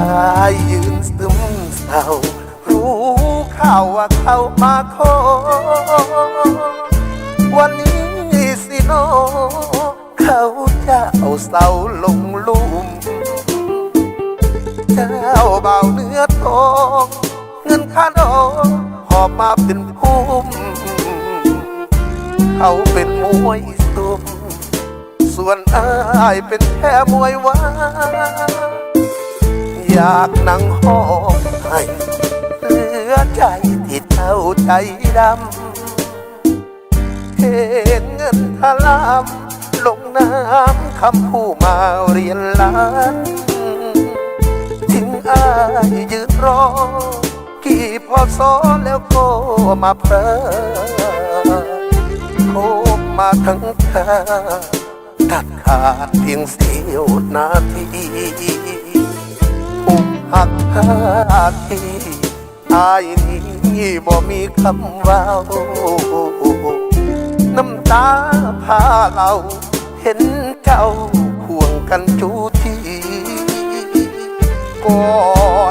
ายยืนซึมเศร้า รู้ข่าวว่าเขามาขอวันนี้สิโนเขาจะเอาเสาลงลุมเจ้าเบาเนื้อทองเงินค่าดอกหอบมาเป็นภูมิเขาเป็นมวยสุมส่วนอายเป็นแค่มวยวา อยากนั่งห้องให้เหลือใจที่เท่าใจดำเห็นเงินทลามลงน้ำคำผู้มาเรียนล้านทิ้งอายยืนรอ กี่พอสอแล้วก็มาเพลอโคบมาทั้งทางตัดขาดเพียงเสี้ยวนาที หักหาทีอายนี้บ่มีคำว่าน้ำตาพาเรา เห็นเจ้าห่วงกันจูทีกอ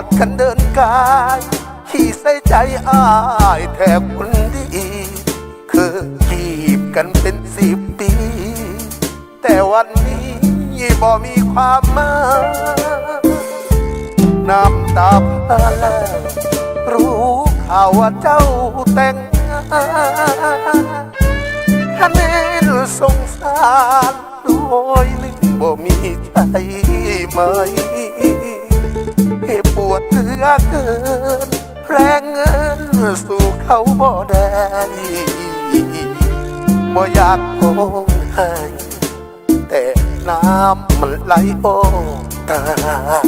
ดกันเดินกายขี่ใส่ใจอายแทบคนดีคือจีบกันเป็นสิบปี แต่วันนี้บ่มีความหมาย น้ำตาพาแล้วรู้ข่าวว่าเจ้าแต่งงานคะแนนสงสารน้อยหนึ่งบ่มีใจไหมให้ปวดเหลือเกินแรงเงินสู่เขาบ่ได้บ่อยากโอนให้แต่ น้ำมันไหลโอตาย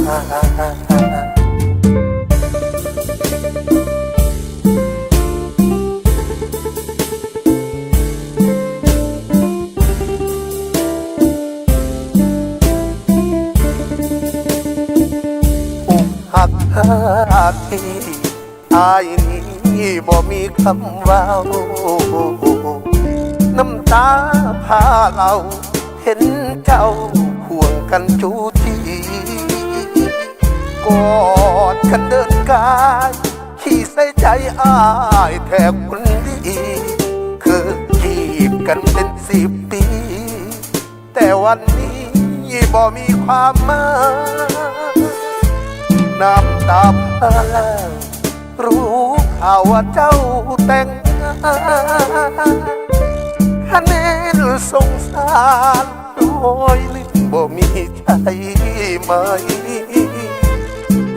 อกหักทีอายนี้บ่มีคำว่าน้ำตาพาเรา เห็นเจ้าห่วงกันจูทีกอดกันเดินกาย ขี่ใส่ใจอายแทบคนดีคือจีบกันเป็นสิบปี แต่วันนี้บ่มีความหมายน้ำตาพาแล้วรู้ข่าวว่าเจ้าแต่งงาน คะแนนสงสารน้อยหนึ่งบ่มีใจไหม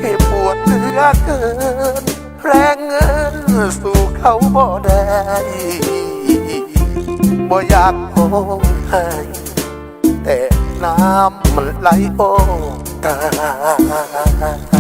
ให้ปวดเหลือเกิน แรงเงินสู่เขาบ่ได้บ่อยากโอนให้แต่น้ำมันไหลโอตาย